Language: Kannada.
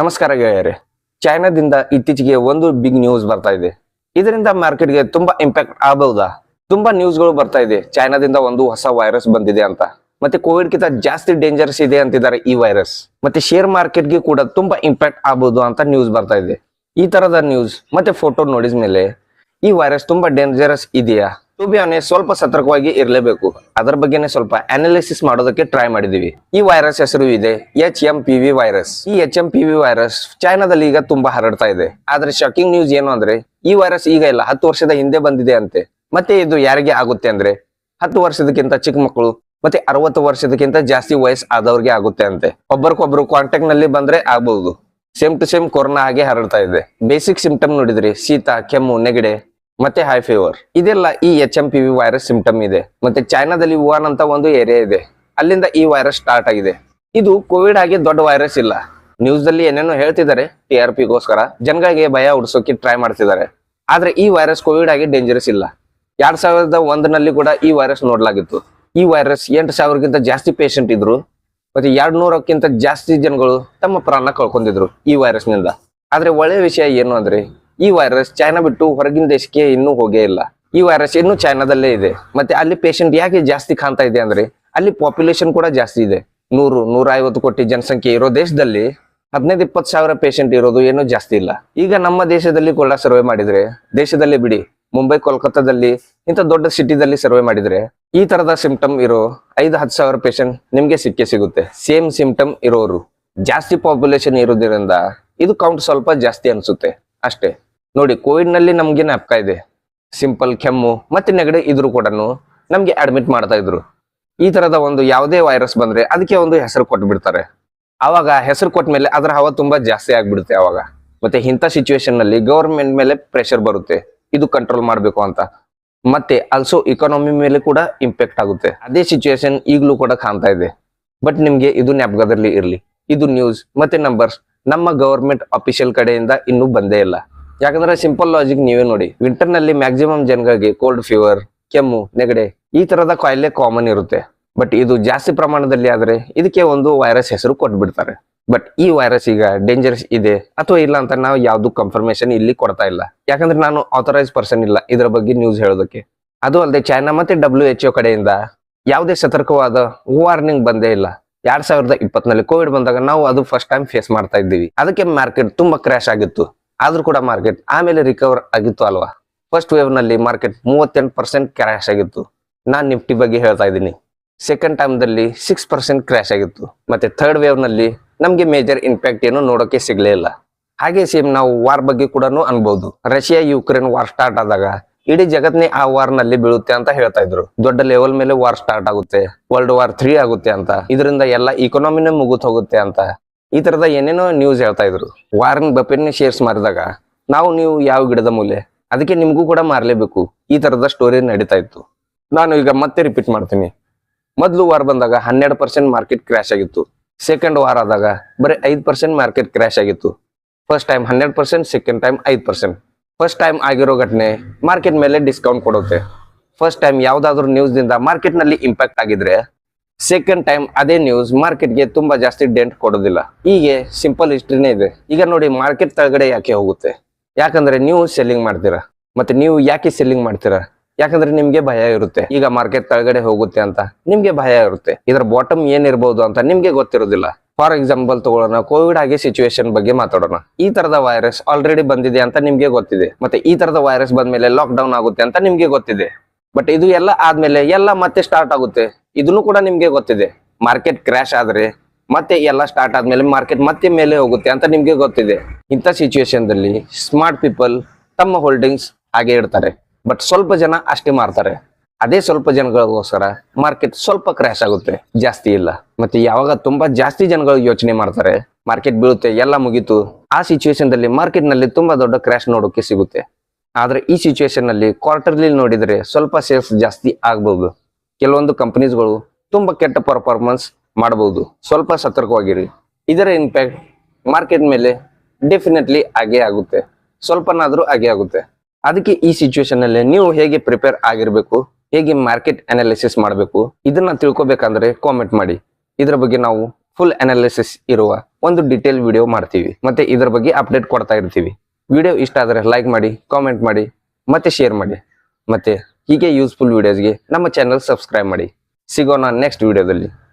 ನಮಸ್ಕಾರ ಗೆಳೆಯರೆ. ಚೈನಾದಿಂದ ಇತ್ತೀಚೆಗೆ ಒಂದು ಬಿಗ್ ನ್ಯೂಸ್ ಬರ್ತಾ ಇದೆ. ಇದರಿಂದ ಮಾರ್ಕೆಟ್ಗೆ ತುಂಬಾ ಇಂಪ್ಯಾಕ್ಟ್ ಆಗಬಹುದಾ? ತುಂಬಾ ನ್ಯೂಸ್ಗಳು ಬರ್ತಾ ಇದೆ. ಚೈನಾದಿಂದ ಒಂದು ಹೊಸ ವೈರಸ್ ಬಂದಿದೆ ಅಂತ. ಮತ್ತೆ ಕೋವಿಡ್ ಕಿಂತ ಜಾಸ್ತಿ ಡೇಂಜರಸ್ ಇದೆ ಅಂತಿದ್ದಾರೆ ಈ ವೈರಸ್ ಮತ್ತೆ ಶೇರ್ ಮಾರ್ಕೆಟ್ಗೆ ಕೂಡ ತುಂಬಾ ಇಂಪ್ಯಾಕ್ಟ್ ಆಗಬಹುದು ಅಂತ ನ್ಯೂಸ್ ಬರ್ತಾ ಇದೆ. ಈ ತರದ ನ್ಯೂಸ್ ಮತ್ತೆ ಫೋಟೋ ನೋಡಿದ ಮೇಲೆ ಈ ವೈರಸ್ ತುಂಬಾ ಡೇಂಜರಸ್ ಇದೆಯಾ? ಟು ಬಿ ಆನೆ ಸ್ವಲ್ಪ ಸತರ್ಕವಾಗಿ ಇರಲೇಬೇಕು. ಅದರ ಬಗ್ಗೆನೇ ಸ್ವಲ್ಪ ಅನಾಲಿಸಿಸ್ ಮಾಡೋದಕ್ಕೆ ಟ್ರೈ ಮಾಡಿದೀವಿ. ಈ ವೈರಸ್ ಹೆಸರು ಇದೆ H M P V virus ಈ H M P V virus ಚೈನಾದಲ್ಲಿ ಈಗ ತುಂಬಾ ಹರಡ್ತಾ ಇದೆ. ಆದ್ರೆ ಶಾಕಿಂಗ್ ನ್ಯೂಸ್ ಏನು ಅಂದ್ರೆ, ಈ ವೈರಸ್ ಈಗ ಇಲ್ಲ, ಹತ್ತು ವರ್ಷದ ಹಿಂದೆ ಬಂದಿದೆ ಅಂತೆ. ಮತ್ತೆ ಇದು ಯಾರಿಗೆ ಆಗುತ್ತೆ ಅಂದ್ರೆ, ಹತ್ತು ವರ್ಷದಕ್ಕಿಂತ ಚಿಕ್ಕ ಮಕ್ಕಳು, ಮತ್ತೆ ಅರವತ್ತು ವರ್ಷದಕ್ಕಿಂತ ಜಾಸ್ತಿ ವಯಸ್ಸು ಆದವ್ರಿಗೆ ಆಗುತ್ತೆ ಅಂತೆ. ಒಬ್ಬರಿಗೊಬ್ರು ಕಾಂಟ್ಯಾಕ್ಟ್ನಲ್ಲಿ ಬಂದ್ರೆ ಆಗ್ಬಹುದು ಸೇಮ್ ಟು ಸೇಮ್ ಕೊರೋನಾ ಹಾಗೆ ಹರಡ್ತಾ ಇದೆ. ಬೇಸಿಕ್ ಸಿಂಪ್ಟಮ್ ನೋಡಿದ್ರಿ, ಶೀತ, ಕೆಮ್ಮು, ನೆಗಡೆ. ಮತ್ತೆ ಹೈ ಫೀವರ್ ಇದೆಲ್ಲ ಈ H M P V virus symptom ಇದೆ. ಮತ್ತೆ ಚೈನಾದಲ್ಲಿ ವುಹಾನ್ ಅಂತ ಒಂದು ಏರಿಯಾ ಇದೆ. ಅಲ್ಲಿಂದ ಈ ವೈರಸ್ ಸ್ಟಾರ್ಟ್ ಆಗಿದೆ. ಇದು ಕೋವಿಡ್ ಆಗಿ ದೊಡ್ಡ ವೈರಸ್ ಇಲ್ಲ. ನ್ಯೂಸ್ ದಲ್ಲಿ ಏನೇನೋ ಹೇಳ್ತಿದ್ದಾರೆ ಟಿ ಆರ್ ಪಿಗೋಸ್ಕರ ಜನಗಳಿಗೆ ಭಯ ಉಡ್ಸೋಕೆ ಟ್ರೈ ಮಾಡ್ತಿದ್ದಾರೆ. ಆದ್ರೆ ಈ ವೈರಸ್ ಕೋವಿಡ್ ಆಗಿ ಡೇಂಜರಸ್ ಇಲ್ಲ. ಎರಡ್ ಸಾವಿರದ ಒಂದರಲ್ಲಿ ಕೂಡ ಈ ವೈರಸ್ ನೋಡ್ಲಾಗಿತ್ತು. ಈ ವೈರಸ್ ಎಂಟು ಸಾವಿರಕ್ಕಿಂತ ಜಾಸ್ತಿ ಪೇಷಂಟ್ ಇದ್ರು. ಮತ್ತೆ ಎರಡ್ ನೂರಕ್ಕಿಂತ ಜಾಸ್ತಿ ಜನಗಳು ತಮ್ಮ ಪ್ರಾಣ ಕಳ್ಕೊಂಡಿದ್ರು ಈ ವೈರಸ್ನಿಂದ. ಆದ್ರೆ ಒಳ್ಳೆಯ ವಿಷಯ ಏನು ಅಂದ್ರೆ ಈ ವೈರಸ್ ಚೈನಾ ಬಿಟ್ಟು ಹೊರಗಿನ ದೇಶಕ್ಕೆ ಇನ್ನೂ ಹೋಗೇ ಇಲ್ಲ. ಈ ವೈರಸ್ ಇನ್ನೂ ಚೈನಾದಲ್ಲೇ ಇದೆ. ಮತ್ತೆ ಅಲ್ಲಿ ಪೇಷಂಟ್ ಯಾಕೆ ಜಾಸ್ತಿ ಕಾಣ್ತಾ ಇದೆ ಅಂದ್ರೆ, ಅಲ್ಲಿ ಪಾಪ್ಯುಲೇಷನ್ ಕೂಡ ಜಾಸ್ತಿ ಇದೆ. ನೂರು ನೂರ ಐವತ್ತು ಕೋಟಿ ಜನಸಂಖ್ಯೆ ಇರೋ ದೇಶದಲ್ಲಿ ಹದಿನೈದು, ಇಪ್ಪತ್ತು ಸಾವಿರ ಪೇಷಂಟ್ ಇರೋದು ಏನು ಜಾಸ್ತಿ ಇಲ್ಲ. ಈಗ ನಮ್ಮ ದೇಶದಲ್ಲಿ ಕೂಡ ಸರ್ವೆ ಮಾಡಿದ್ರೆ, ದೇಶದಲ್ಲಿ ಬಿಡಿ, ಮುಂಬೈ, ಕೋಲ್ಕತ್ತಾದಲ್ಲಿ, ಇಂಥ ದೊಡ್ಡ ಸಿಟಿದಲ್ಲಿ ಸರ್ವೆ ಮಾಡಿದ್ರೆ, ಈ ತರದ ಸಿಂಪ್ಟಮ್ ಇರೋ ಐದು, ಹತ್ತು ಸಾವಿರ ಪೇಷಂಟ್ ನಿಮ್ಗೆ ಸಿಕ್ಕೇ ಸಿಗುತ್ತೆ. ಸೇಮ್ ಸಿಂಪ್ಟಮ್ ಇರೋರು. ಜಾಸ್ತಿ ಪಾಪ್ಯುಲೇಷನ್ ಇರೋದ್ರಿಂದ ಇದು ಕೌಂಟ್ ಸ್ವಲ್ಪ ಜಾಸ್ತಿ ಅನ್ಸುತ್ತೆ. ಅಷ್ಟೇ. ನೋಡಿ ಕೋವಿಡ್ನಲ್ಲಿ ನಮ್ಗೆ ಜ್ಞಾಪಕ ಇದೆ? ಸಿಂಪಲ್ ಕೆಮ್ಮು, ಮತ್ತೆ ನೆಗಡಿ ಇದ್ರು ಕೂಡ ನಮ್ಗೆ ಅಡ್ಮಿಟ್ ಮಾಡ್ತಾ ಇದ್ರು. ಈ ತರದ ಒಂದು ಯಾವುದೇ ವೈರಸ್ ಬಂದ್ರೆ ಅದಕ್ಕೆ ಒಂದು ಹೆಸರು ಕೊಟ್ಟು ಬಿಡ್ತಾರೆ ಅವಾಗ ಹೆಸರು ಕೊಟ್ಟ ಮೇಲೆ ಅದರ ಹವ ತುಂಬಾ ಜಾಸ್ತಿ ಆಗ್ಬಿಡುತ್ತೆ ಅವಾಗ ಮತ್ತೆ ಇಂಥ ಸಿಚುವೇಶನ್ನಲ್ಲಿ ಗವರ್ಮೆಂಟ್ ಮೇಲೆ ಪ್ರೆಷರ್ ಬರುತ್ತೆ. ಇದು ಕಂಟ್ರೋಲ್ ಮಾಡಬೇಕು ಅಂತ. ಮತ್ತೆ ಆಲ್ಸೋ ಇಕಾನಮಿ ಮೇಲೆ ಕೂಡ ಇಂಪ್ಯಾಕ್ಟ್ ಆಗುತ್ತೆ. ಅದೇ ಸಿಚುವೇಶನ್ ಈಗಲೂ ಕೂಡ ಕಾಣ್ತಾ ಇದೆ. ಬಟ್ ನಿಮ್ಗೆ ಇದು ಜ್ಞಾಪಕದಲ್ಲಿ ಇರ್ಲಿ. ಇದು ನ್ಯೂಸ್ ಮತ್ತೆ ನಂಬರ್ಸ್ ನಮ್ಮ ಗವರ್ಮೆಂಟ್ ಅಫಿಷಿಯಲ್ ಕಡೆಯಿಂದ ಇನ್ನೂ ಬಂದೇ ಇಲ್ಲ. ಯಾಕಂದ್ರೆ ಸಿಂಪಲ್ ಲಾಜಿಕ್ ನೀವೇ ನೋಡಿ. ವಿಂಟರ್ನಲ್ಲಿ ಮ್ಯಾಕ್ಸಿಮಮ್ ಜನಗಳಿಗೆ ಕೋಲ್ಡ್ ಫೀವರ್ ಕೆಮ್ಮು, ನೆಗಡೆ ಈ ತರದ ಕಾಯಿಲೆ ಕಾಮನ್ ಇರುತ್ತೆ. ಬಟ್ ಇದು ಜಾಸ್ತಿ ಪ್ರಮಾಣದಲ್ಲಿ ಆದ್ರೆ ಇದಕ್ಕೆ ಒಂದು ವೈರಸ್ ಹೆಸರು ಕೊಟ್ಬಿಡ್ತಾರೆ. ಬಟ್ ಈ ವೈರಸ್ ಈಗ ಡೇಂಜರಸ್ ಇದೆ ಅಥವಾ ಇಲ್ಲ ಅಂತ ನಾವು ಯಾವ್ದು ಕನ್ಫರ್ಮೇಶನ್ ಇಲ್ಲಿ ಕೊಡ್ತಾ ಇಲ್ಲ. ಯಾಕಂದ್ರೆ ನಾನು ಆಥರೈಸ್ ಪರ್ಸನ್ ಇಲ್ಲ ಇದರ ಬಗ್ಗೆ ನ್ಯೂಸ್ ಹೇಳೋದಕ್ಕೆ. ಅದು ಅಲ್ಲದೆ ಚೈನಾ ಮತ್ತೆ ಡಬ್ಲ್ಯೂ ಎಚ್ ಕಡೆಯಿಂದ ಯಾವುದೇ ಸತರ್ಕವಾದ ವಾರ್ನಿಂಗ್ ಬಂದೇ ಇಲ್ಲ. ಎರಡ್ ಸಾವಿರದ ಇಪ್ಪತ್ನಲ್ಲಿ ಕೋವಿಡ್ ಬಂದಾಗ ನಾವು ಅದು ಫಸ್ಟ್ ಟೈಮ್ ಫೇಸ್ ಮಾಡ್ತಾ ಇದ್ದೀವಿ. ಅದಕ್ಕೆ ಮಾರ್ಕೆಟ್ ತುಂಬಾ ಕ್ರಾಶ್ ಆಗಿತ್ತು. ಆದ್ರೂ ಕೂಡ ಮಾರ್ಕೆಟ್ ಆಮೇಲೆ ರಿಕವರ್ ಆಗಿತ್ತು ಅಲ್ವಾ? ಫಸ್ಟ್ ವೇವ್ನಲ್ಲಿ ಮಾರ್ಕೆಟ್ ಮೂವತ್ತೆಂಟು ಪರ್ಸೆಂಟ್ ಕ್ರಾಶ್ ಆಗಿತ್ತು. ನಾನ್ ನಿಫ್ಟಿ ಬಗ್ಗೆ ಹೇಳ್ತಾ ಇದ್ದೀನಿ. ಸೆಕೆಂಡ್ ಟೈಮ್ ದಲ್ಲಿ ಸಿಕ್ಸ್ ಪರ್ಸೆಂಟ್ ಕ್ರಾಶ್ ಆಗಿತ್ತು. ಮತ್ತೆ ಥರ್ಡ್ ವೇವ್ನಲ್ಲಿ ನಮ್ಗೆ ಮೇಜರ್ ಇಂಪ್ಯಾಕ್ಟ್ ಏನು ನೋಡೋಕೆ ಸಿಗ್ಲೇ ಇಲ್ಲ. ಹಾಗೆ ಸೇಮ್ ನಾವು ವಾರ್ ಬಗ್ಗೆ ಕೂಡ ಅನ್ಬಹುದು ರಷ್ಯಾ ಯುಕ್ರೇನ್ ವಾರ್ ಸ್ಟಾರ್ಟ್ ಆದಾಗ ಇಡೀ ಜಗತ್ನೇ ಆ ವಾರ್ನಲ್ಲಿ ಬೀಳುತ್ತೆ ಅಂತ ಹೇಳ್ತಾ ಇದ್ರು. ದೊಡ್ಡ ಲೆವೆಲ್ ಮೇಲೆ ವಾರ್ ಸ್ಟಾರ್ಟ್ ಆಗುತ್ತೆ. ವರ್ಲ್ಡ್ ವಾರ್ ತ್ರೀ ಆಗುತ್ತೆ ಅಂತ. ಇದರಿಂದ ಎಲ್ಲ ಇಕೊನಾಮಿನೇ ಮುಗಿತ್ ಹೋಗುತ್ತೆ ಅಂತ. ಈ ತರದ ಏನೇನೋ ನ್ಯೂಸ್ ಹೇಳ್ತಾ ಇದ್ರು. ವಾರನ್ ಬಪೆನ್ ಶೇರ್ಸ್ ಮಾರಿದಾಗ, ನಾವು ನೀವು ಯಾವ ಗಿಡದ ಮೂಲೆ? ಅದಕ್ಕೆ ನಿಮಗೂ ಕೂಡ ಮಾರಲೇಬೇಕು. ಈ ತರದ ಸ್ಟೋರಿ ನಡೀತಾ ಇತ್ತು. ನಾನು ಈಗ ಮತ್ತೆ ರಿಪೀಟ್ ಮಾಡ್ತೀನಿ. ಮೊದಲು ವಾರ ಬಂದಾಗ ಹನ್ನೆರಡು ಪರ್ಸೆಂಟ್ ಮಾರ್ಕೆಟ್ ಕ್ರ್ಯಾಶ್ ಆಗಿತ್ತು. ಸೆಕೆಂಡ್ ವಾರ ಆದಾಗ ಬರೀ ಐದು ಪರ್ಸೆಂಟ್ ಮಾರ್ಕೆಟ್ ಕ್ರ್ಯಾಶ್ ಆಗಿತ್ತು. ಫಸ್ಟ್ ಟೈಮ್ ಹನ್ನೆರಡು ಪರ್ಸೆಂಟ್ ಸೆಕೆಂಡ್ ಟೈಮ್ ಐದು ಪರ್ಸೆಂಟ್ ಫಸ್ಟ್ ಟೈಮ್ ಆಗಿರೋ ಘಟನೆ ಮಾರ್ಕೆಟ್ ಮೇಲೆ ಡಿಸ್ಕೌಂಟ್ ಕೊಡುತ್ತೆ. ಫಸ್ಟ್ ಟೈಮ್ ಯಾವ್ದಾದ್ರು ಮಾರ್ಕೆಟ್ನಲ್ಲಿ ಇಂಪ್ಯಾಕ್ಟ್ ಆಗಿದ್ರೆ ಸೆಕೆಂಡ್ ಟೈಮ್ ಅದೇ ನ್ಯೂಸ್ ಮಾರ್ಕೆಟ್ಗೆ ತುಂಬಾ ಜಾಸ್ತಿ ಡೆಂಟ್ ಕೊಡೋದಿಲ್ಲ. ಹೀಗೆ ಸಿಂಪಲ್ ಹಿಸ್ಟ್ರಿನೇ ಇದೆ. ಈಗ ನೋಡಿ ಮಾರ್ಕೆಟ್ ತಳಗಡೆ ಯಾಕೆ ಹೋಗುತ್ತೆ? ಯಾಕಂದ್ರೆ ನೀವು ಸೆಲ್ಲಿಂಗ್ ಮಾಡ್ತೀರಾ? ಮತ್ತೆ ನೀವು ಯಾಕೆ ಸೆಲ್ಲಿಂಗ್ ಮಾಡ್ತೀರಾ? ಯಾಕಂದ್ರೆ ನಿಮ್ಗೆ ಭಯ ಇರುತ್ತೆ. ಈಗ ಮಾರ್ಕೆಟ್ ತಳಗಡೆ ಹೋಗುತ್ತೆ ಅಂತ ನಿಮ್ಗೆ ಭಯ ಇರುತ್ತೆ. ಇದರ ಬಾಟಮ್ ಏನಿರ್ಬೋದು ಅಂತ ನಿಮ್ಗೆ ಗೊತ್ತಿರೋದಿಲ್ಲ ಫಾರ್ ಎಕ್ಸಾಂಪಲ್ ತಗೊಳ್ಳೋಣ ಕೋವಿಡ್ ಆಗಿ ಸಿಚುವೇಶನ್ ಬಗ್ಗೆ ಮಾತಾಡೋಣ. ಈ ತರದ ವೈರಸ್ ಆಲ್ರೆಡಿ ಬಂದಿದೆ ಅಂತ ನಿಮ್ಗೆ ಗೊತ್ತಿದೆ. ಮತ್ತೆ ಈ ತರದ ವೈರಸ್ ಬಂದ್ಮೇಲೆ ಲಾಕ್ ಡೌನ್ ಆಗುತ್ತೆ ಅಂತ ನಿಮ್ಗೆ ಗೊತ್ತಿದೆ. ಬಟ್ ಇದು ಎಲ್ಲ ಆದ್ಮೇಲೆ ಎಲ್ಲ ಮತ್ತೆ ಸ್ಟಾರ್ಟ್ ಆಗುತ್ತೆ. ಇದನ್ನು ಕೂಡ ನಿಮ್ಗೆ ಗೊತ್ತಿದೆ. ಮಾರ್ಕೆಟ್ ಕ್ರಾಶ್ ಆದ್ರೆ ಮತ್ತೆ ಎಲ್ಲ ಸ್ಟಾರ್ಟ್ ಆದ್ಮೇಲೆ ಮಾರ್ಕೆಟ್ ಮತ್ತೆ ಮೇಲೆ ಹೋಗುತ್ತೆ ಅಂತ ನಿಮ್ಗೆ ಗೊತ್ತಿದೆ. ಇಂಥ ಸಿಚುವೇಶನ್ ದಲ್ಲಿ ಸ್ಮಾರ್ಟ್ ಪೀಪಲ್ ತಮ್ಮ ಹೋಲ್ಡಿಂಗ್ಸ್ ಹಾಗೆ ಇಡ್ತಾರೆ. ಬಟ್ ಸ್ವಲ್ಪ ಜನ ಅಷ್ಟೇ ಮಾರ್ತಾರೆ. ಅದೇ ಸ್ವಲ್ಪ ಜನಗಳಿಗೋಸ್ಕರ ಮಾರ್ಕೆಟ್ ಸ್ವಲ್ಪ ಕ್ರ್ಯಾಶ್ ಆಗುತ್ತೆ. ಜಾಸ್ತಿ ಇಲ್ಲ. ಮತ್ತೆ ಯಾವಾಗ ತುಂಬಾ ಜಾಸ್ತಿ ಜನಗಳು ಯೋಚನೆ ಮಾಡ್ತಾರೆ ಮಾರ್ಕೆಟ್ ಬೀಳುತ್ತೆ, ಎಲ್ಲ ಮುಗೀತು, ಆ ಸಿಚುವೇಶನ್ ದಲ್ಲಿ ಮಾರ್ಕೆಟ್ನಲ್ಲಿ ತುಂಬಾ ದೊಡ್ಡ ಕ್ರ್ಯಾಶ್ ನೋಡೋಕೆ ಸಿಗುತ್ತೆ. ಆದ್ರೆ ಈ ಸಿಚುವೇಶನ್ನಲ್ಲಿ ಕ್ವಾರ್ಟರ್ಲಿ ನೋಡಿದ್ರೆ ಸ್ವಲ್ಪ ಸೇಲ್ಸ್ ಜಾಸ್ತಿ ಆಗ್ಬಹುದು ಕೆಲವೊಂದು ಕಂಪನೀಸ್ಗಳು ತುಂಬ ಕೆಟ್ಟ ಪರ್ಫಾರ್ಮೆನ್ಸ್ ಮಾಡಬಹುದು. ಸ್ವಲ್ಪ ಸತರ್ಕವಾಗಿರಿ. ಇದರ ಇಂಪ್ಯಾಕ್ಟ್ ಮಾರ್ಕೆಟ್ ಮೇಲೆ ಡೆಫಿನೆಟ್ಲಿ ಆಗೇ ಆಗುತ್ತೆ. ಸ್ವಲ್ಪನಾದರೂ ಆಗೇ ಆಗುತ್ತೆ. ಅದಕ್ಕೆ ಈ ಸಿಚುವೇಶನ್ ನೀವು ಹೇಗೆ ಪ್ರಿಪೇರ್ ಆಗಿರಬೇಕು, ಹೇಗೆ ಮಾರ್ಕೆಟ್ ಅನಾಲಿಸಿಸ್ ಮಾಡಬೇಕು, ಇದನ್ನು ತಿಳ್ಕೊಬೇಕಂದ್ರೆ ಕಾಮೆಂಟ್ ಮಾಡಿ. ಇದರ ಬಗ್ಗೆ ನಾವು ಫುಲ್ ಅನಾಲಿಸಿಸ್ ಇರುವ ಒಂದು ಡಿಟೇಲ್ ವಿಡಿಯೋ ಮಾಡ್ತೀವಿ. ಮತ್ತೆ ಇದರ ಬಗ್ಗೆ ಅಪ್ಡೇಟ್ ಕೊಡ್ತಾ ಇರ್ತೀವಿ. ವಿಡಿಯೋ ಇಷ್ಟ ಆದರೆ ಲೈಕ್ ಮಾಡಿ ಕಾಮೆಂಟ್ ಮಾಡಿ, ಮತ್ತೆ ಶೇರ್ ಮಾಡಿ. ಮತ್ತೆ ಹೀಗೆ ಯೂಸ್ಫುಲ್ ವಿಡಿಯೋಸ್ಗೆ ನಮ್ಮ ಚಾನಲ್ ಸಬ್ಸ್ಕ್ರೈಬ್ ಮಾಡಿ. ಸಿಗೋಣ ನೆಕ್ಸ್ಟ್ ವಿಡಿಯೋದಲ್ಲಿ